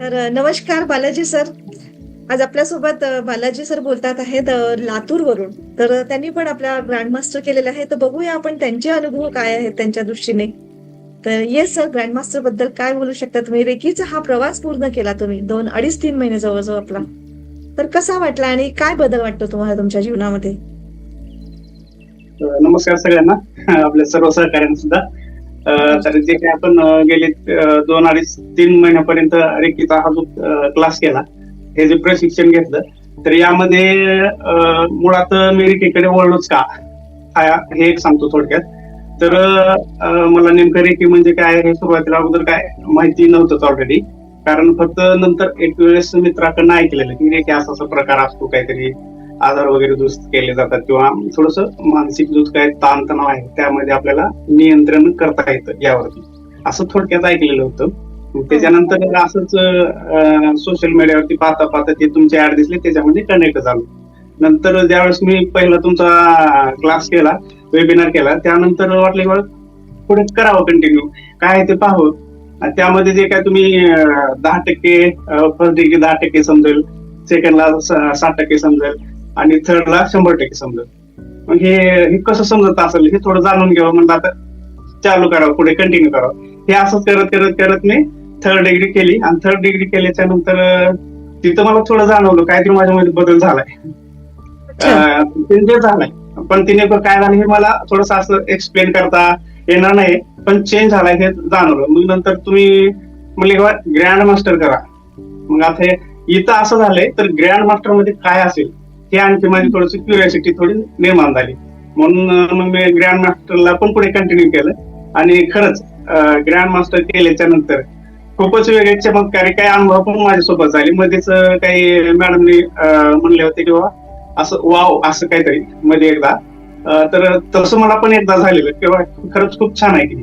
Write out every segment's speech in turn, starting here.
तर नमस्कार बालाजी सर. आज आपल्यासोबत बालाजी सर बोलतात आहेत लातूर लातूरवरून. तर त्यांनी पण आपला ग्रँडमास्टर केलेले आहे. तर बघूया आपण त्यांचे अनुभव काय आहेत त्यांच्या दृष्टीने. तर येस सर ग्रँडमास्टरबद्दल काय बोलू शकता तुम्ही? रेकीचा हा प्रवास पूर्ण केला तुम्ही दोन अडीच तीन महिने जवळजवळ आपला. तर कसा वाटला आणि काय बदल वाटतो तुम्हाला तुमच्या जीवनामध्ये? नमस्कार सगळ्यांना. आपल्या सर्व सहकार्यांना सुद्धा. तर जे काही आपण गेले दोन अडीच तीन महिन्यापर्यंत रेकीचा हा जो क्लास केला हे जे प्रशिक्षण घेतलं तर यामध्ये मुळात मी रेकीकडे वळलोच का? हे एक सांगतो थोडक्यात. तर मला नेमकं रेकी म्हणजे काय हे सुरुवातीला अगोदर काय माहिती नव्हतंच ऑलरेडी कारण फक्त नंतर एक वेळेस मित्राकडनं ऐकलेलं की रेकी असा असा प्रकार असतो काहीतरी. आजार वगैरे दुरुस्त केले जातात किंवा थोडस मानसिक जो काय ताणतणाव आहे त्यामध्ये आपल्याला नियंत्रण करता येतं यावरती. असं थोडक्यात ऐकलेलं होतं. त्याच्यानंतर असंच सोशल मीडियावरती पाहता पाहता ते तुमचे ऍड दिसले त्याच्यामध्ये कनेक्ट झालो. नंतर ज्यावेळेस मी पहिला तुमचा क्लास केला वेबिनार केला त्यानंतर वाटलं पुढे करावं कंटिन्यू काय आहे ते आणि त्यामध्ये जे काय तुम्ही दहा टक्के फर्स्ट डिग्री दहा टक्के समजेल सेकंडला साठ टक्के समजेल. आणि थर्डला शंभर टक्के समजेल. मग हे हे कसं समजत असेल हे थोडं जाणून घ्यावं म्हणलं आता. चालू करावं पुढे कंटिन्यू करावं. हे असंच करत करत करत मी थर्ड डिग्री केली. आणि थर्ड डिग्री केल्याच्यानंतर तिथं मला थोडं जाणवलं काहीतरी माझ्यामध्ये बदल झालाय. झालाय. पण तिने काय झालं हे मला थोडस असं एक्सप्लेन करता येणार नाही. पण चेंज झालाय हे जाणवलं. मग नंतर तुम्ही म्हणले ग्रँड मास्टर करा. मग आता हे इथं असं झालंय तर ग्रँड मास्टरमध्ये काय असेल? हे आणखी माझी थोडीशी क्युरियोसिटी थोडी निर्माण झाली. म्हणून मग मी ग्रँड मास्टरला पण पुढे कंटिन्यू केलं. आणि खरंच ग्रँड मास्टर केल्याच्यानंतर खूपच वेगळे चमत्कारी काही अनुभव पण माझ्यासोबत झाले. मध्येच काही मॅडमने म्हणले होते की बाबा असं वाव असं काहीतरी. मध्ये एकदा तर तसं मला पण एकदा झालेलं किंवा खरंच खूप छान आहे की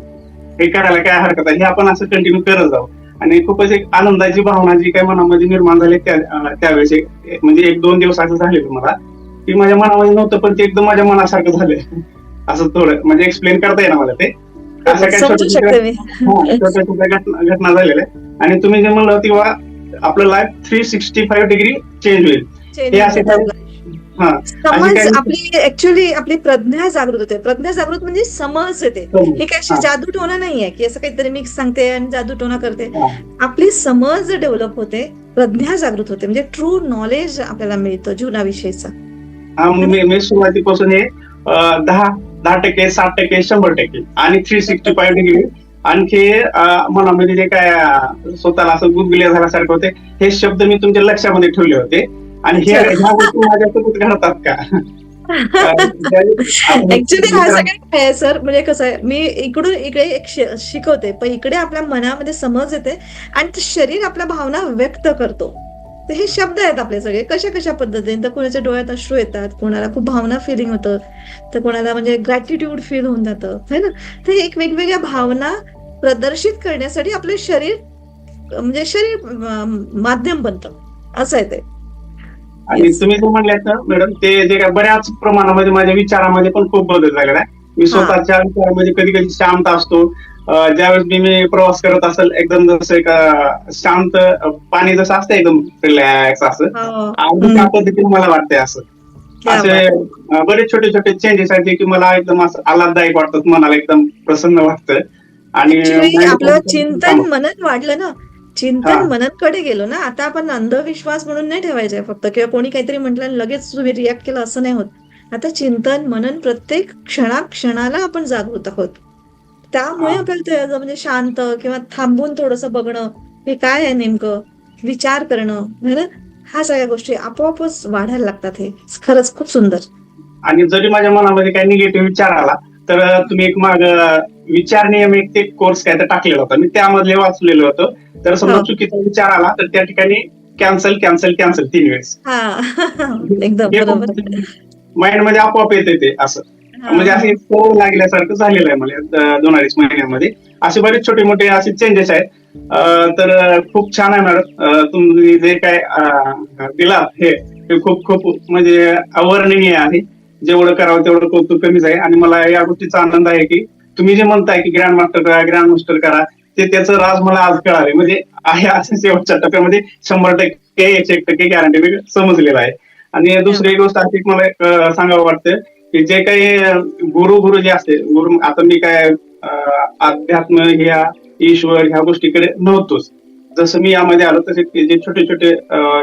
हे. करायला काय हरकत आहे? हे आपण असं कंटिन्यू करत जाऊ. आणि खूपच एक आनंदाची भावना जी काही मनामध्ये निर्माण झाली त्यावेळेस एक- म्हणजे एक दोन दिवस असं झालेलं मला की माझ्या मनामध्ये नव्हतं पण ते एकदम माझ्या मनासारखं झालंय असं थोडं म्हणजे एक्सप्लेन करता येणार मला ते? असं काय छोट्या- छोट्या छोट्या घटना घटना झालेल्या. आणि तुम्ही जे म्हणलं बा आपलं life three sixty five degree change होईल हे असे समज काही- आपली ऍक्च्युली आपली प्रज्ञा जागृत होते. प्रज्ञा जागृत म्हणजे समज येते. ही. काही अशी हा. जादू टोना नाहीये की असं काहीतरी मिक्स सांगते आणि जादू टोना करते. हा. आपली समज डेव्हलप होते प्रज्ञा जागृत होते. म्हणजे ट्रू नॉलेज आपल्याला मिळतं जीवनाविषयीचा. हा, मी मी सुरुवातीपासून हे दहा दहा टक्के साठ टक्के शंभर टक्के आणि थ्री सिक्स्टी फाईव्ह डिग्री आणखी मनामध्ये जे काय स्वतःला असं गुदगुल्या झाल्यासारखं होते हे शब्द मी तुमच्या लक्षामध्ये ठेवले होते. आणि हे. ह्या गोष्टी माझ्यासोबत घडतात का? ऍक्च्युली हा सगळं सर म्हणजे कसं आहे मी इकडून इकडे एक शिकवते पण इकडे आपल्या मनामध्ये समज येते आणि शरीर आपल्या भावना व्यक्त करतो. तर हे शब्द आहेत आपले सगळे कशा कशा पद्धतीने? तर कोणाच्या डोळ्यात अश्रू येतात कोणाला खूप भावना फिलिंग होतं तर कोणाला म्हणजे ग्रॅटिट्यूड फील होऊन जातं है ना? तर एक वेगवेगळ्या भावना प्रदर्शित करण्यासाठी आपलं शरीर म्हणजे शरीर माध्यम बनतं. असं आहे ते. आणि. तुम्ही जे म्हणल्यात ना मॅडम ते जे काय बऱ्याच प्रमाणामध्ये माझ्या विचारामध्ये पण खूप बदल झालेला आहे. मी स्वतःच्या विचारामध्ये कधी कधी शांत असतो. ज्यावेळेस मी मी प्रवास करत असेल एकदम जसं एक शांत पाणी जसं असतं एकदम रिलॅक्स असं. हो. आणि हम्म. त्या पद्धतीने मला वाटतंय असं. असे बरेच छोटे छोटे चेंजेस आहेत जे की मला एकदम असं आल्हाददायक वाटतात मनाला एकदम प्रसन्न वाटतं आणि आपलं चिंतन मनन वाढलं ना. चिंतन हा. मननकडे गेलो ना आता आपण अंधविश्वास म्हणून नाही ठेवायचंय फक्त. किंवा कोणी काहीतरी म्हटलं लगेच तुम्ही रिॲक्ट केलं असं नाही होत. आता चिंतन मनन प्रत्येक क्षणा क्षणाला आपण जागृत आहोत. त्यामुळे. आपल्याला म्हणजे शांत किंवा थांबून थोडस बघणं हे काय आहे नेमकं? विचार करणं है ना? ह्या सगळ्या गोष्टी आपोआपच वाढायला लागतात हे. खरंच खूप सुंदर. आणि जरी माझ्या मनामध्ये काही निगेटिव्ह विचार आला तर तुम्ही एक माग विचार नियम एक ते कोर्स काय तर टाकलेला होता. मी त्यामधले वाचलेलं होतं. तर समजा. चुकीचा विचार आला तर त्या ठिकाणी कॅन्सल कॅन्सल कॅन्सल तीन वेळेस. हा. एकदम बरोबर. माइंडमध्ये आपोआप येते ते असं. म्हणजे असे सवय लागल्यासारखं झालेलं आहे मला दोन अडीच महिन्यामध्ये. असे बरेच छोटे मोठे असे चेंजेस आहेत. तर खूप छान आहे मॅडम. तुम्ही जे काय दिला हे हे खूप खूप म्हणजे अवर्णनीय आहे. जेवढं करावं तेवढं कौतुक कमीच आहे. आणि मला या गोष्टीचा आनंद आहे की तुम्ही जे म्हणताय की ग्रँड मास्टर करा ग्रँड मास्टर करा ते त्याचं राज मला आज कळाले म्हणजे आहे असं शेवटच्या टप्प्यामध्ये शंभर टक्के एकशे एक टक्के गॅरंटी समजलेलं आहे. आणि दुसरी गोष्ट अशी मला सांगावं वाटतं की जे काही गुरु गुरु जे असते गुरु आता मी काय अध्यात्म ह्या ईश्वर ह्या गोष्टीकडे नव्हतोच. जसं मी यामध्ये आलो तसे ते जे छोटे छोटे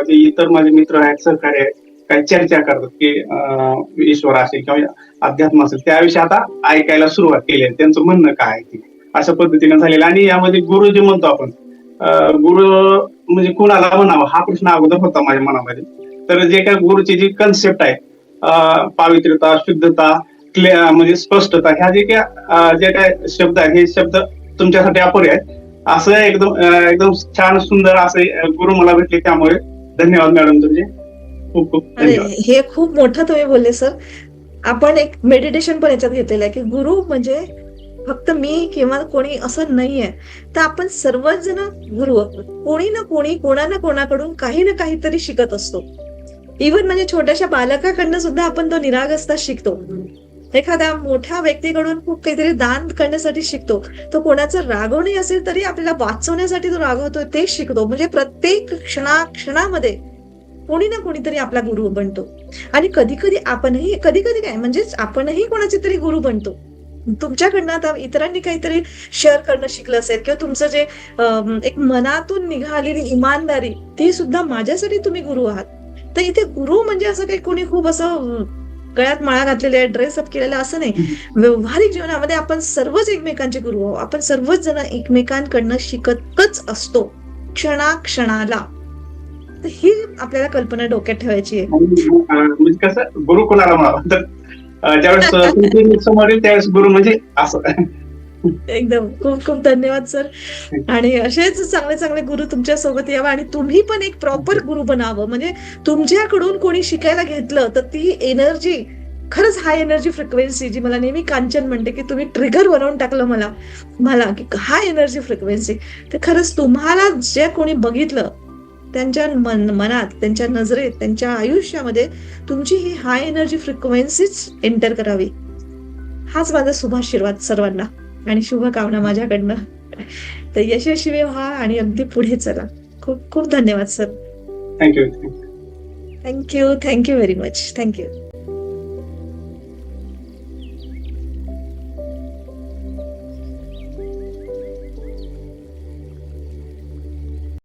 जे इतर माझे मित्र आहेत सहकारी आहेत काही चर्चा करतात की ईश्वर असेल किंवा अध्यात्म असेल त्याविषयी आता ऐकायला सुरुवात केली आहे. त्यांचं म्हणणं काय आहे ते? अशा पद्धतीने झालेलं. आणि यामध्ये गुरु जे म्हणतो आपण गुरु म्हणजे कुणाला म्हणावं? हा प्रश्न अगोदर होता माझ्या मनामध्ये. तर जे काय गुरुची जी कन्सेप्ट आहे पावित्र्यता शुद्धता म्हणजे स्पष्टता ह्या जे काय जे काय शब्द आहेत हे शब्द तुमच्यासाठी अपुरे आहेत. असं एकदम एकदम छान सुंदर असे गुरु मला भेटले. त्यामुळे धन्यवाद मॅडम तुमचे. खूप खूप हे खूप मोठं तुम्ही बोलले सर. आपण एक मेडिटेशन पण याच्यात घेतलेलं आहे की गुरु म्हणजे फक्त मी किंवा कोणी असं नाहीये. तर आपण सर्वच जण गुरु आहोत. कोणी ना कोणी कोणा ना कोणाकडून काही ना काहीतरी शिकत असतो. इव्हन म्हणजे छोट्याशा बालकाकडनं सुद्धा आपण तो निरागसता शिकतो. एखाद्या मोठ्या व्यक्तीकडून खूप काहीतरी दान करण्यासाठी शिकतो. तो कोणाचं रागवणे असेल तरी आपल्याला वाचवण्यासाठी तो रागवतो ते शिकतो. म्हणजे प्रत्येक क्षणा क्षणामध्ये कोणी ना कोणीतरी आपला गुरु बनतो. आणि कधी कधी आपणही कधी कधी काय? म्हणजेच आपणही कोणाचे तरी गुरु बनतो. तुमच्याकडनं आता इतरांनी काहीतरी शेअर करणं शिकलं असेल किंवा तुमचं जे एक मनातून निघालेली इमानदारी ती सुद्धा माझ्यासाठी तुम्ही गुरु आहात. तर इथे गुरु म्हणजे असं काही कोणी खूप असं गळ्यात माळा घातलेले आहे ड्रेस अप केलेला असं नाही. व्यवहारिक जीवनामध्ये आपण सर्वच एकमेकांचे गुरु आहोत. आपण सर्वच जण एकमेकांकडनं शिकतच असतो. क्षणाक्षणाला. ही आपल्याला कल्पना डोक्यात ठेवायची आहे. म्हणजे कसं गुरु कोणाला ज्यावेळेस त्यावेळेस गुरु म्हणजे असं. एकदम. खूप खूप धन्यवाद सर आणि असेच चांगले चांगले गुरु तुमच्यासोबत यावं आणि तुम्ही पण एक प्रॉपर गुरु बनावं. म्हणजे तुमच्याकडून कोणी शिकायला घेतलं तर ती एनर्जी खरंच हाय एनर्जी फ्रिक्वेन्सी जी मला नेहमी कांचन म्हणते की तुम्ही ट्रिगर बनवून टाकलं मला मला की हाय एनर्जी फ्रिक्वेन्सी तर खरंच तुम्हाला जे कोणी बघितलं त्यांच्या मन मनात त्यांच्या नजरेत त्यांच्या आयुष्यामध्ये तुमची ही हाय एनर्जी फ्रिक्वेन्सीच एंटर करावी. हाच माझा शुभाशीर्वाद सर्वांना. आणि शुभकामना माझ्याकडनं. तर यशस्वी व्हा आणि अगदी पुढे चला. खूप खूप धन्यवाद sir. Thank you thank you thank you very much thank you